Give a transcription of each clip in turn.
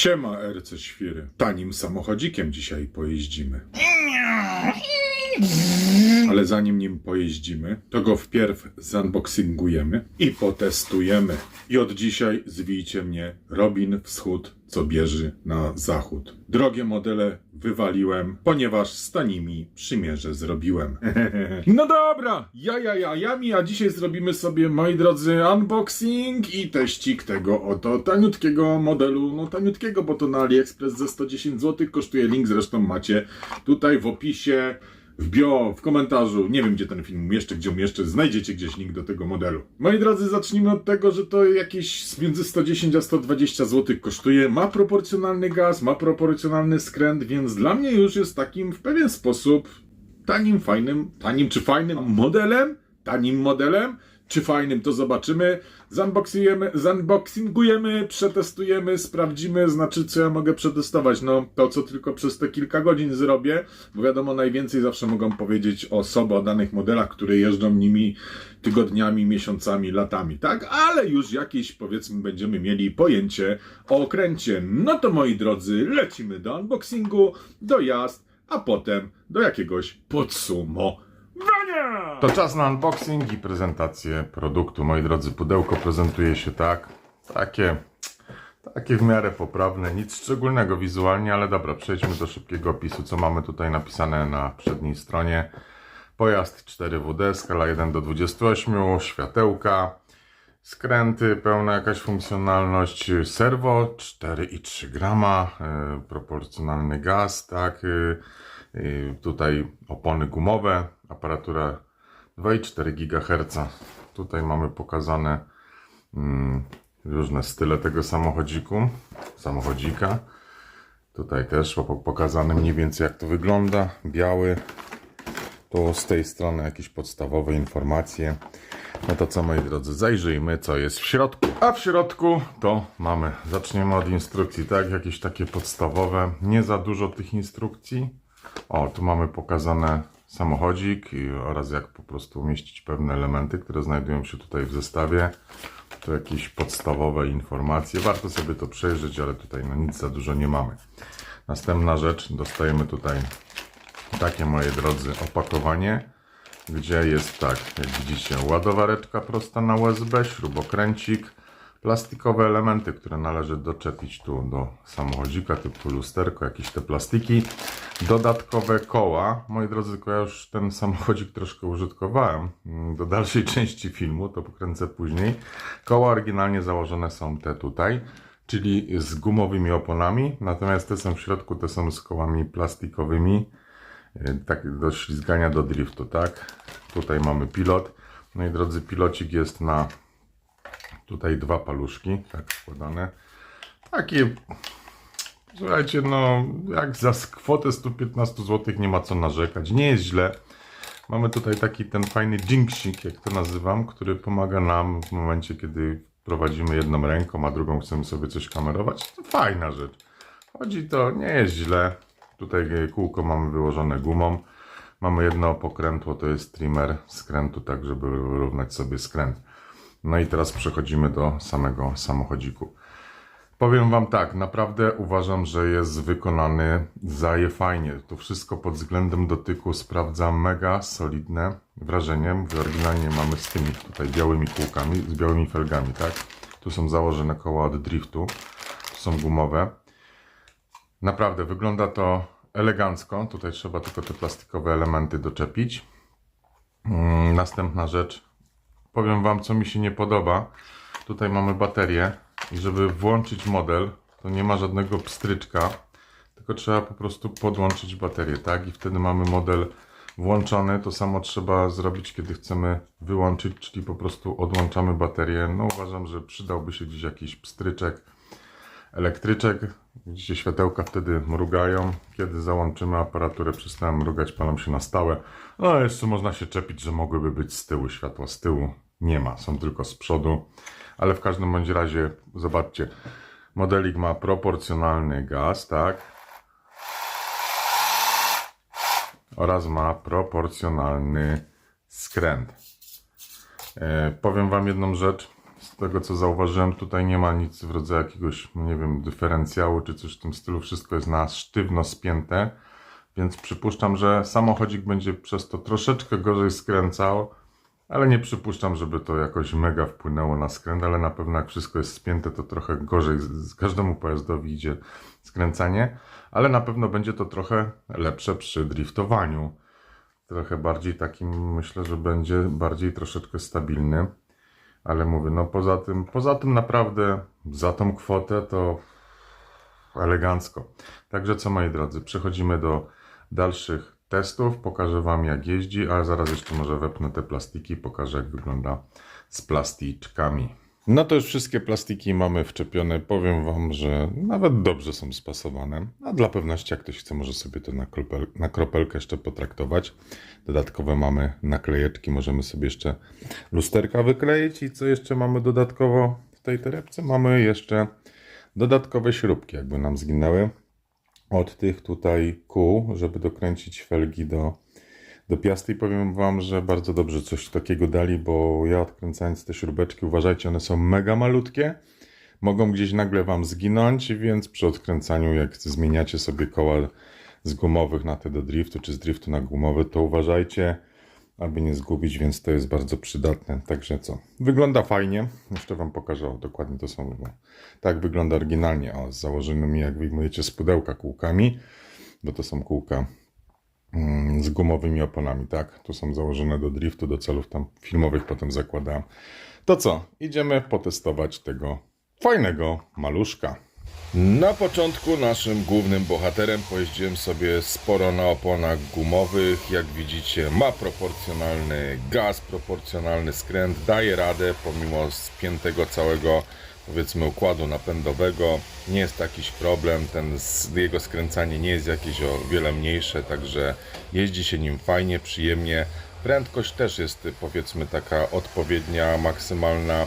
Siema RC Świry. Tanim samochodzikiem dzisiaj pojeździmy. Ale zanim nim pojeździmy, to go wpierw zunboxingujemy i potestujemy. I od dzisiaj zwijcie mnie Robin Wschód, co bierze na zachód. Drogie modele wywaliłem, ponieważ z tanimi przymierze zrobiłem. no dobra, ja, ja, ja, jami, a dzisiaj zrobimy sobie, moi drodzy, unboxing i teścik tego oto taniutkiego modelu, no taniutkiego, bo to na AliExpress ze 110 zł kosztuje, link zresztą macie tutaj w opisie w bio, w komentarzu, nie wiem gdzie ten film umieszczę, gdzie umieszczę, znajdziecie gdzieś link do tego modelu. Moi drodzy, zacznijmy od tego, że to jakieś między 110 a 120 zł kosztuje, ma proporcjonalny gaz, ma proporcjonalny skręt, więc dla mnie już jest takim w pewien sposób tanim, fajnym, tanim czy fajnym modelem, tanim modelem, czy fajnym, to zobaczymy. Zunboxingujemy, zunboxingujemy, przetestujemy, sprawdzimy, znaczy co ja mogę przetestować. No to, co tylko przez te kilka godzin zrobię, bo wiadomo, najwięcej zawsze mogą powiedzieć osoby o danych modelach, które jeżdżą nimi tygodniami, miesiącami, latami, tak? Ale już jakieś, powiedzmy, będziemy mieli pojęcie o okręcie. No to moi drodzy, lecimy do unboxingu, do jazd, a potem do jakiegoś podsumowania. To czas na unboxing i prezentację produktu. Moi drodzy, pudełko prezentuje się tak. Takie, takie w miarę poprawne. Nic szczególnego wizualnie, ale dobra, przejdźmy do szybkiego opisu, co mamy tutaj napisane na przedniej stronie. Pojazd 4WD, skala 1 do 28, światełka, skręty, pełna jakaś funkcjonalność, serwo 4,3 grama, y, proporcjonalny gaz, tak, y, y, tutaj opony gumowe, aparatura 2,4 GHz. Tutaj mamy pokazane mm, różne style tego samochodziku, samochodzika. Tutaj też po- pokazane mniej więcej jak to wygląda. Biały, tu z tej strony jakieś podstawowe informacje. No to co moi drodzy, zajrzyjmy co jest w środku. A w środku to mamy, zaczniemy od instrukcji, tak? Jakieś takie podstawowe, nie za dużo tych instrukcji. O, tu mamy pokazane samochodzik oraz jak po prostu umieścić pewne elementy, które znajdują się tutaj w zestawie. Tu jakieś podstawowe informacje. Warto sobie to przejrzeć, ale tutaj no nic za dużo nie mamy. Następna rzecz, dostajemy tutaj takie, moi drodzy, opakowanie, gdzie jest tak, jak widzicie, ładowareczka prosta na USB, śrubokręcik, plastikowe elementy, które należy doczepić tu do samochodzika, typu lusterko, jakieś te plastiki, dodatkowe koła. Moi drodzy, tylko ja już ten samochodzik troszkę użytkowałem mm, do dalszej części filmu, to pokręcę później. Koła oryginalnie założone są te tutaj, czyli z gumowymi oponami, natomiast te są w środku, te są z kołami plastikowymi, y, tak do ślizgania do driftu, tak? Tutaj mamy pilot. No i drodzy, pilocik jest na tutaj dwa paluszki, tak składane. Takie, słuchajcie, no jak za kwotę 115 zł nie ma co narzekać, nie jest źle. Mamy tutaj taki ten fajny jinxik, jak to nazywam, który pomaga nam w momencie, kiedy prowadzimy jedną ręką, a drugą chcemy sobie coś kamerować. To fajna rzecz. Chodzi to, nie jest źle. Tutaj kółko mamy wyłożone gumą. Mamy jedno pokrętło, to jest trimmer skrętu, tak żeby wyrównać sobie skręt. No i teraz przechodzimy do samego samochodziku. Powiem Wam tak, naprawdę uważam, że jest wykonany zaje fajnie. To wszystko pod względem dotyku sprawdza mega solidne wrażenie. Mówię, oryginalnie mamy z tymi tutaj białymi kółkami, z białymi felgami, tak? Tu są założone koła od driftu, tu są gumowe. Naprawdę wygląda to elegancko. Tutaj trzeba tylko te plastikowe elementy doczepić. Mm, Następna rzecz. Powiem Wam, co mi się nie podoba. Tutaj mamy baterię i żeby włączyć model, to nie ma żadnego pstryczka, tylko trzeba po prostu podłączyć baterię, tak? I wtedy mamy model włączony. To samo trzeba zrobić, kiedy chcemy wyłączyć, czyli po prostu odłączamy baterię. No uważam, że przydałby się gdzieś jakiś pstryczek elektryczek. Widzicie, światełka wtedy mrugają. Kiedy załączymy aparaturę, przestają mrugać, palą się na stałe. No, jeszcze można się czepić, że mogłyby być z tyłu światła. Z tyłu nie ma, są tylko z przodu. Ale w każdym bądź razie, zobaczcie, modelik ma proporcjonalny gaz, tak? Oraz ma proporcjonalny skręt. E, powiem Wam jedną rzecz. Tego co zauważyłem, tutaj nie ma nic w rodzaju jakiegoś, nie wiem, dyferencjału czy coś w tym stylu. Wszystko jest na sztywno spięte, więc przypuszczam, że samochodzik będzie przez to troszeczkę gorzej skręcał, ale nie przypuszczam, żeby to jakoś mega wpłynęło na skręt, ale na pewno jak wszystko jest spięte, to trochę gorzej z, z każdemu pojazdowi idzie skręcanie, ale na pewno będzie to trochę lepsze przy driftowaniu. Trochę bardziej takim, myślę, że będzie bardziej troszeczkę stabilny. Ale mówię, no poza tym, poza tym naprawdę za tą kwotę to elegancko. Także co moi drodzy, przechodzimy do dalszych testów. Pokażę Wam jak jeździ, a zaraz jeszcze może wepnę te plastiki, pokażę jak wygląda z plasticzkami. No to już wszystkie plastiki mamy wczepione. Powiem Wam, że nawet dobrze są spasowane. A dla pewności, jak ktoś chce, może sobie to na, kropel, na kropelkę jeszcze potraktować. Dodatkowe mamy naklejeczki, możemy sobie jeszcze lusterka wykleić. I co jeszcze mamy dodatkowo w tej torebce? Mamy jeszcze dodatkowe śrubki, jakby nam zginęły od tych tutaj kół, żeby dokręcić felgi do, do piasty i powiem Wam, że bardzo dobrze coś takiego dali, bo ja odkręcając te śrubeczki, uważajcie, one są mega malutkie, mogą gdzieś nagle Wam zginąć, więc przy odkręcaniu, jak zmieniacie sobie koła z gumowych na te do driftu, czy z driftu na gumowy, to uważajcie, aby nie zgubić, więc to jest bardzo przydatne. Także co? Wygląda fajnie. Jeszcze Wam pokażę, o, dokładnie to są. Tak wygląda oryginalnie, o, z założonymi, jak wyjmujecie z pudełka kółkami, bo to są kółka z gumowymi oponami, tak? Tu są założone do driftu, do celów tam filmowych potem zakładałem. To co? Idziemy potestować tego fajnego maluszka. Na początku naszym głównym bohaterem pojeździłem sobie sporo na oponach gumowych. Jak widzicie, ma proporcjonalny gaz, proporcjonalny skręt, daje radę pomimo spiętego całego powiedzmy układu napędowego. Nie jest jakiś problem, ten jego skręcanie nie jest jakieś o wiele mniejsze, także jeździ się nim fajnie, przyjemnie. Prędkość też jest powiedzmy taka odpowiednia, maksymalna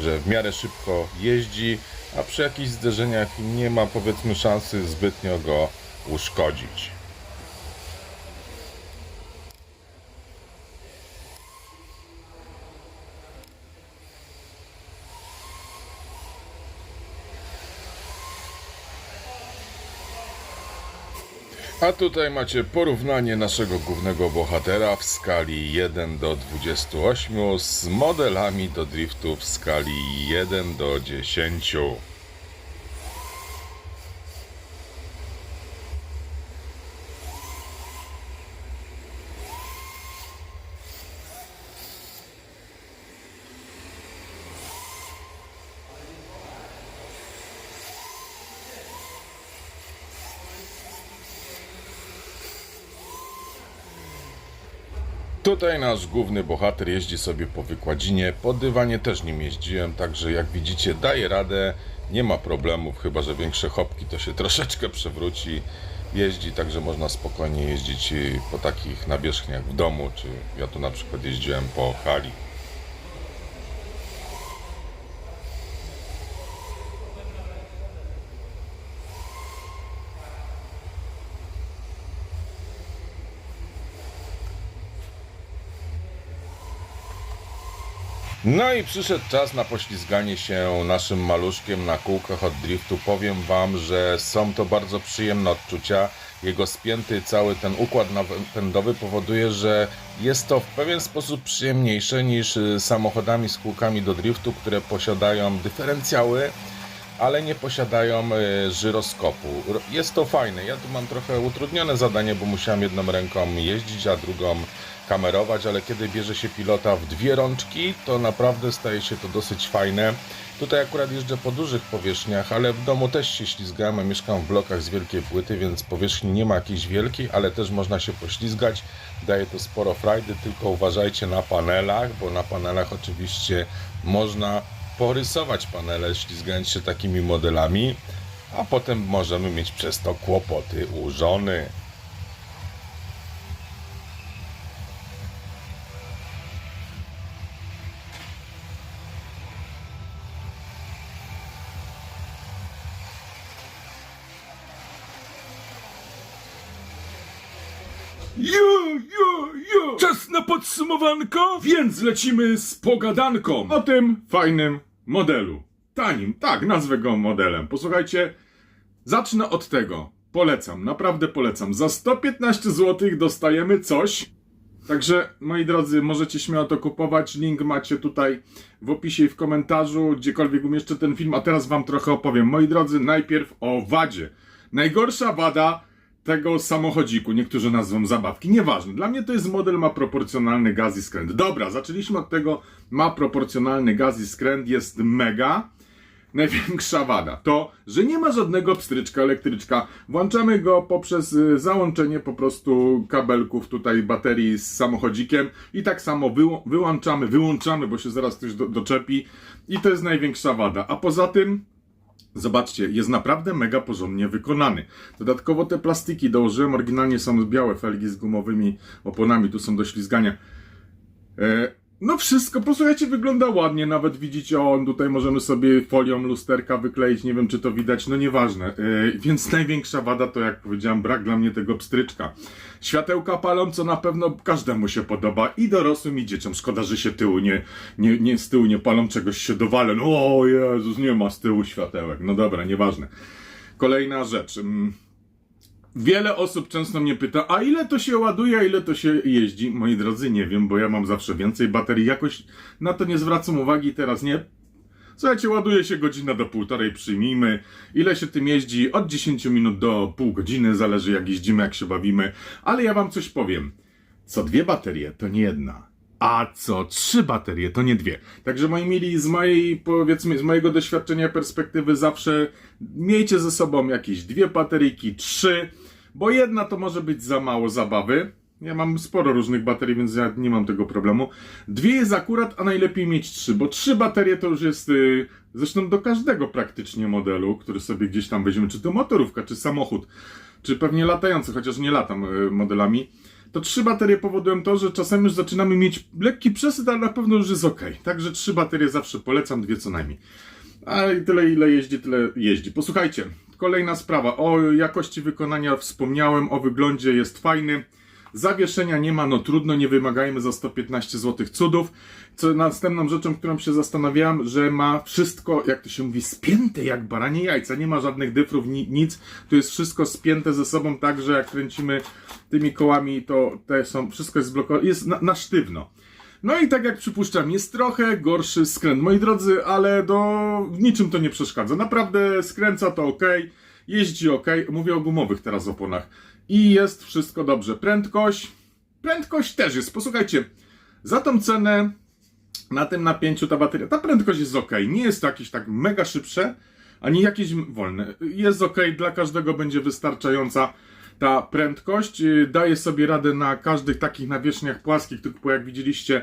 że w miarę szybko jeździ, a przy jakichś zderzeniach nie ma powiedzmy szansy zbytnio go uszkodzić. A tutaj macie porównanie naszego głównego bohatera w skali 1 do 28 z modelami do driftu w skali 1 do 10. Tutaj nasz główny bohater jeździ sobie po wykładzinie. Po dywanie też nim jeździłem, także jak widzicie daje radę, nie ma problemów, chyba że większe chopki to się troszeczkę przewróci. Jeździ, także można spokojnie jeździć y, po takich nawierzchniach w domu, czy ja tu na przykład jeździłem po hali. No i przyszedł czas na poślizganie się naszym maluszkiem na kółkach od driftu. Powiem Wam, że są to bardzo przyjemne odczucia. Jego spięty cały ten układ napędowy powoduje, że jest to w pewien sposób przyjemniejsze niż samochodami z kółkami do driftu, które posiadają dyferencjały, ale nie posiadają y, żyroskopu. Ro- Jest to fajne. Ja tu mam trochę utrudnione zadanie, bo musiałem jedną ręką jeździć, a drugą kamerować, ale kiedy bierze się pilota w dwie rączki, to naprawdę staje się to dosyć fajne. Tutaj akurat jeżdżę po dużych powierzchniach, ale w domu też się ślizgałem, a mieszkam w blokach z wielkiej płyty, więc powierzchni nie ma jakiejś wielkiej, ale też można się poślizgać. Daje to sporo frajdy, tylko uważajcie na panelach, bo na panelach oczywiście można porysować panele, ślizgając się takimi modelami, a potem możemy mieć przez to kłopoty u żony. Czas na podsumowanko, więc lecimy z pogadanką. O tym fajnym modelu. Tanim, tak, nazwę go modelem. Posłuchajcie, zacznę od tego. Polecam, naprawdę polecam. Za 115 zł dostajemy coś. Także, moi drodzy, możecie śmiało to kupować. Link macie tutaj w opisie i w komentarzu, gdziekolwiek umieszczę ten film. A teraz wam trochę opowiem. Moi drodzy, najpierw o wadzie. Najgorsza wada tego samochodziku, niektórzy nazwą zabawki, nieważne. Dla mnie to jest model, ma proporcjonalny gaz i skręt. Dobra, zaczęliśmy od tego, ma proporcjonalny gaz i skręt, jest mega. Największa wada to, że nie ma żadnego pstryczka elektryczka. Włączamy go poprzez y, załączenie po prostu kabelków tutaj baterii z samochodzikiem i tak samo wyłączamy, wyłączamy, bo się zaraz ktoś do, doczepi i to jest największa wada. A poza tym Zobaczcie, jest naprawdę mega porządnie wykonany. Dodatkowo te plastiki dołożyłem, oryginalnie są białe felgi z gumowymi oponami, tu są do ślizgania. E, no wszystko, posłuchajcie, wygląda ładnie, nawet widzicie, o, tutaj możemy sobie folią lusterka wykleić, nie wiem czy to widać, no nieważne. E, więc największa wada to, jak powiedziałem, brak dla mnie tego pstryczka. Światełka palą, co na pewno każdemu się podoba, i dorosłym, i dzieciom. Szkoda, że się tyłu nie, nie, nie z tyłu nie palą, czegoś się dowalę. No o Jezus, nie ma z tyłu światełek. No dobra, nieważne. Kolejna rzecz. mm, Wiele osób często mnie pyta, a ile to się ładuje, a ile to się jeździ? Moi drodzy, nie wiem, bo ja mam zawsze więcej baterii. Jakoś na to nie zwracam uwagi, teraz nie. Słuchajcie, ładuje się godzina do półtorej, przyjmijmy. Ile się tym jeździ? Od 10 minut do pół godziny, zależy jak jeździmy, jak się bawimy. Ale ja wam coś powiem. Co dwie baterie, to nie jedna. A co trzy baterie, to nie dwie. Także moi mili, z mojej, powiedzmy, z mojego doświadczenia, perspektywy zawsze miejcie ze sobą jakieś dwie bateryjki, trzy, bo jedna to może być za mało zabawy. Ja mam sporo różnych baterii, więc ja nie mam tego problemu. Dwie jest akurat, a najlepiej mieć trzy, bo trzy baterie to już jest, yy, zresztą do każdego praktycznie modelu, który sobie gdzieś tam weźmiemy, czy to motorówka, czy samochód, czy pewnie latający, chociaż nie latam yy, modelami to trzy baterie powodują to, że czasem już zaczynamy mieć lekki przesyt, ale na pewno już jest ok. Także trzy baterie zawsze polecam, dwie co najmniej. A tyle ile jeździ, tyle jeździ. Posłuchajcie, kolejna sprawa. O jakości wykonania wspomniałem, o wyglądzie jest fajny. Zawieszenia nie ma, no trudno, nie wymagajmy za 115 zł cudów. Co następną rzeczą, którą się zastanawiałem, że ma wszystko, jak to się mówi, spięte jak baranie jajca. Nie ma żadnych dyfrów, ni nic. Tu jest wszystko spięte ze sobą tak, że jak kręcimy tymi kołami, to te są, wszystko jest zblokowane, jest na, na sztywno. No i tak jak przypuszczam, jest trochę gorszy skręt, moi drodzy, ale do niczym to nie przeszkadza. Naprawdę skręca to ok, jeździ ok. Mówię o gumowych teraz oponach. I jest wszystko dobrze. Prędkość, prędkość też jest. Posłuchajcie, za tą cenę na tym napięciu ta bateria, ta prędkość jest ok. Nie jest to jakieś tak mega szybsze, ani jakieś wolne. Jest ok, dla każdego będzie wystarczająca ta prędkość. Yy, Daje sobie radę na każdych takich nawierzchniach płaskich, typu jak widzieliście,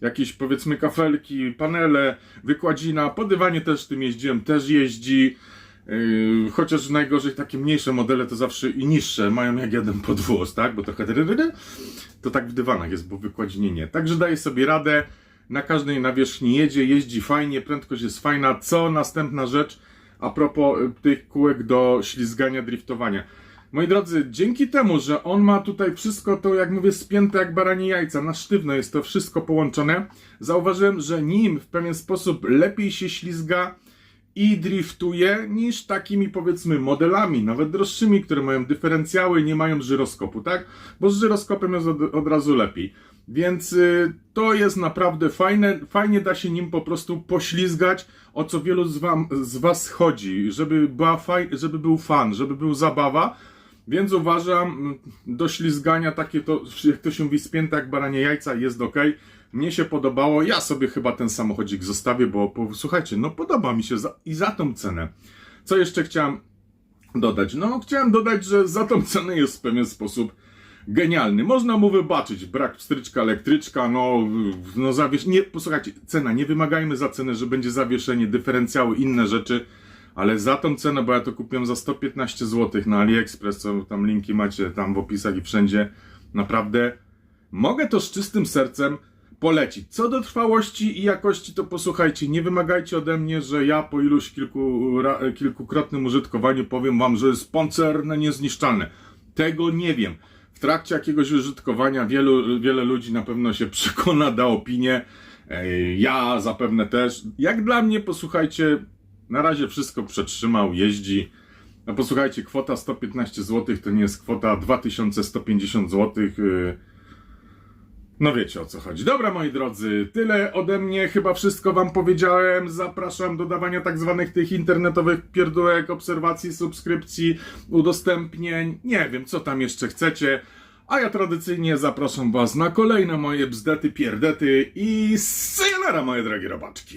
jakieś powiedzmy kafelki, panele, wykładzina, podywanie też tym jeździłem, też jeździ. Yy, chociaż najgorzej takie mniejsze modele to zawsze i niższe mają jak jeden podwóz, tak? Bo to to tak w dywanach jest, bo wykładzinie nie. Także daje sobie radę. Na każdej nawierzchni jedzie, jeździ fajnie, prędkość jest fajna. Co następna rzecz a propos y, tych kółek do ślizgania, driftowania. Moi drodzy, dzięki temu, że on ma tutaj wszystko to, jak mówię, spięte jak baranie jajca, na sztywno jest to wszystko połączone, zauważyłem, że nim w pewien sposób lepiej się ślizga i driftuje niż takimi powiedzmy modelami, nawet droższymi, które mają dyferencjały nie mają żyroskopu, tak? Bo z żyroskopem jest od, od razu lepiej. Więc y, to jest naprawdę fajne, fajnie da się nim po prostu poślizgać, o co wielu z, wam, z was chodzi, żeby, była faj, żeby był fan, żeby był zabawa, więc uważam, mm, do ślizgania takie to, jak to się mówi, spięte jak baranie jajca, jest ok. Mnie się podobało, ja sobie chyba ten samochodzik zostawię, bo, bo słuchajcie, no podoba mi się za, i za tą cenę. Co jeszcze chciałem dodać? No, chciałem dodać, że za tą cenę jest w pewien sposób genialny. Można mu wybaczyć brak pstryczka, elektryczka, no, no zawiesz... Nie, posłuchajcie, cena, nie wymagajmy za cenę, że będzie zawieszenie, dyferencjały, inne rzeczy, ale za tą cenę, bo ja to kupiłem za 115 zł na AliExpress, co tam linki macie tam w opisach i wszędzie, naprawdę mogę to z czystym sercem polecić. Co do trwałości i jakości, to posłuchajcie, nie wymagajcie ode mnie, że ja po iluś kilku, kilkukrotnym użytkowaniu powiem wam, że jest pancerne, niezniszczalne. Tego nie wiem. W trakcie jakiegoś użytkowania wielu, wiele ludzi na pewno się przekona, da opinię. Ja zapewne też. Jak dla mnie, posłuchajcie, na razie wszystko przetrzymał, jeździ. No posłuchajcie, kwota 115 zł to nie jest kwota 2150 zł. y, No wiecie o co chodzi. Dobra, moi drodzy, tyle ode mnie. Chyba wszystko wam powiedziałem. Zapraszam do dawania tak zwanych tych internetowych pierdółek, obserwacji, subskrypcji, udostępnień. Nie wiem, co tam jeszcze chcecie. A ja tradycyjnie zapraszam was na kolejne moje bzdety, pierdety i sayonara, moje drogie robaczki.